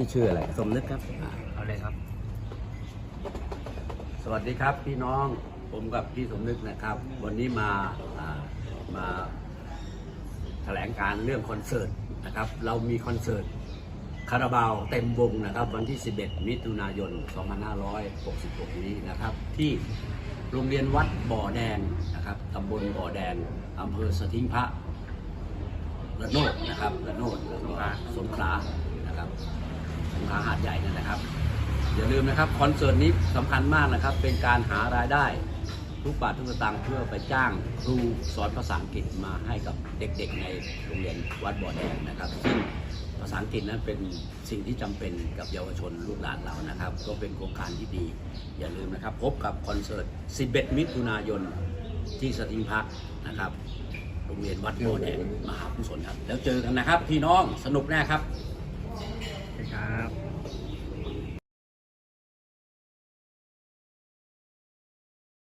พี่ชื่ออะไรสมนึกครับอ่าเอาเลยครับ สวัสดีครับพี่น้องผมกับพี่สมนึกนะครับ วันนี้มาอ่ามาแถลงการเรื่องคอนเสิร์ตนะครับ เรามีคอนเสิร์ตคาราบาวเต็มวงนะครับ วันที่ 11 มิถุนายน 2566 นี้นะครับ ที่โรงเรียนวัดบ่อแดงนะครับตำบลบ่อแดงอำเภอสทิงพระระโนดนะครับระโนดแล้วก็สงขลานะครับส งขลาหาดใหญ่นั่นนะครับ อย่าลืมนะครับคอนเสิร์ตนี้สำคัญมากนะครับ เป็นการหารายได้ ทุกบาททุกสตางค์เพื่อไปจ้างครูสอนภาษาอังกฤษมาให้กับเด็กๆ ในโรงเรียนวัดบ่อแดงนะครับซึ่งภาษาอังกฤษนั้นเป็นสิ่งที่จำเป็นกับเยาวชนลูกหลานเรานะครับ ก็เป็นโครงการที่ดี อย่าลืมนะครับ พบกับคอนเสิร์ต 11 มิถุนายนที่สติงพักนะครับโรงเรียนวัดบ่อแดงมหากุศลครับ แล้วเจอกันนะครับ พี่น้องสนุกแน่ครับ